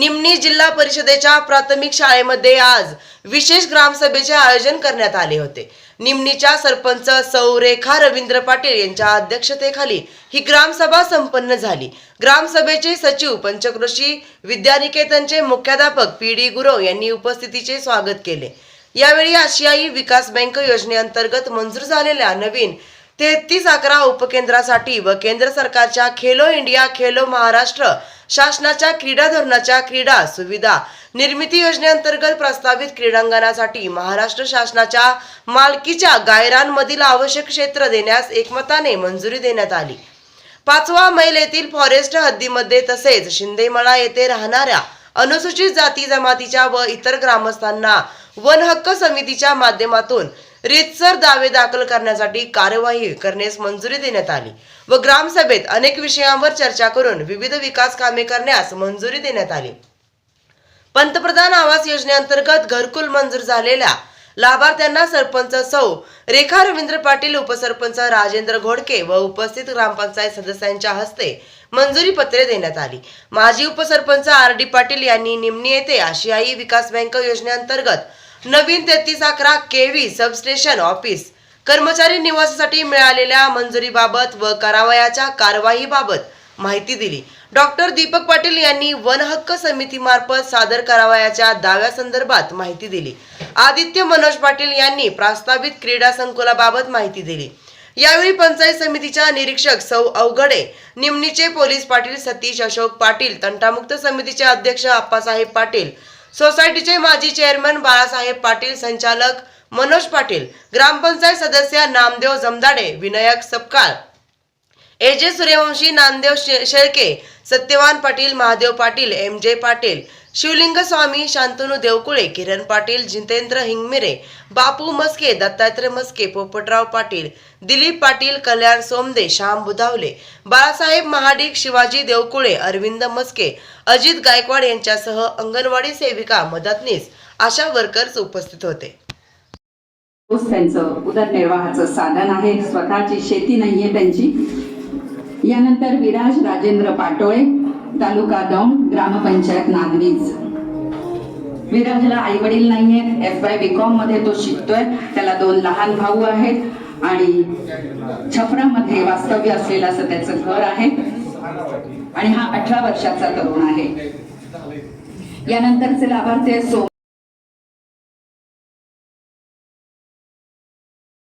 निमणी जिल्हा परिषदेच्या प्राथमिक शाळेमध्ये आज विशेष ग्रामसभेचे आयोजन करण्यात आले होते. निमणीच्या सरपंच सौरेखा रवींद्र पाटील यांच्या अध्यक्षतेखाली ही ग्रामसभा संपन्न झाली. ग्रामसभेचे सचिव पंचक्रोशी विद्यानिकेतनचे मुख्याध्यापक पी डी गुरव यांनी उपस्थितीचे स्वागत केले. यावेळी आशियाई विकास बँक योजनेअंतर्गत मंजूर झालेल्या नवीन तेहतीस अकरा उपकेंद्रासाठी व केंद्र सरकारच्या खेलो इंडिया खेलो महाराष्ट्र शासनाच्या क्रीडा धोरणाच्या क्रीडा सुविधा. निर्मिती योजनेअंतर्गत प्रस्तावित क्रीडांगणासाठी महाराष्ट्र शासनाच्या मालकीच्या गायरांमधील आवश्यक क्षेत्र देण्यास एकमताने मंजुरी देण्यात आली. पाचवा मैल येथील फॉरेस्ट हद्दीमध्ये तसेच शिंदेमळा येथे राहणाऱ्या अनुसूचित जाती जमातीच्या व इतर ग्रामस्थांना वन हक्क समितीच्या माध्यमातून रीतसर दावे दाखल करण्यासाठी कार्यवाही करण्यास मंजुरी देण्यात आली व ग्रामसभेत अनेक विषयांवर चर्चा करून विविध विकास कामे करण्यास मंजुरी देण्यात आली. पंतप्रधान आवास योजनेअंतर्गत घरकुल मंजूर झालेल्या लाभार्थ्यांना सरपंच सौ रेखा रवींद्र पाटील उपसरपंच राजेंद्र घोडके व उपस्थित ग्रामपंचायत सदस्यांच्या हस्ते मंजुरी पत्रे देण्यात आली. माजी उपसरपंच आर डी पाटील यांनी निमणी येथे आशियाई विकास बँक योजनेअंतर्गत नवीन तेहतीस अकरा केव्ही सबस्टेशन ऑफिस. कर्मचारी निवासासाठी मिळालेल्या मंजुरीबाबत व करावयाच्या कारवाईबाबत माहिती दिली. डॉक्टर दीपक पाटील यांनी वन हक्क समितीमार्फत सादर करावयाच्या दाव्यासंदर्भात माहिती दिली. आदित्य मनोज पाटील यांनी प्रस्तावित क्रीडा संकुलाबाबत माहिती दिली. यावेळी पंचायत समितीच्या निरीक्षक सौ अवघडे निमणीचे पोलीस पाटील सतीश अशोक पाटील तंटामुक्त समितीचे अध्यक्ष आप्पासाहेब पाटील सोसायटीचे माजी चेअरमन बाळासाहेब पाटील संचालक मनोज पाटील ग्रामपंचायत सदस्य नामदेव जमदाडे विनायक सपकाळ. एजे सूर्यवंशी नामदेव शे- शेळके सत्यवान पाटील महादेव पाटील एम जे पाटील शिवलिंग स्वामी शांतनू देवकुळे किरण पाटील जितेंद्र हिंगमिरे बापू मस्के दत्तात्रय मस्के पोपटराव पाटील दिलीप पाटील कल्याण सोमदे श्याम बुधावले बाळासाहेब महाडिक शिवाजी देवकुळे अरविंद मस्के अजित गायकवाड यांच्यासह अंगणवाडी सेविका मदतनीस आशा वर्कर्स उपस्थित होते. त्यांचं उदरनिर्वाहाचं साधन आहे. स्वतःची शेती नाहीये त्यांची. यानंतर विराज राजेंद्र पाटोळे तालुका दौंड ग्रामपंचायत नागवीज विराजला आई वडील नाहीयेत. एफ वाय बीकॉममध्ये तो शिकतोय. त्याला दोन लहान भाऊ आहेत आणि छपरामध्ये वास्तव्य असलेलं असं त्याचं घर आहे. आणि हा अठरा वर्षाचा तरुण आहे. यानंतरचे लाभार्थी आहेत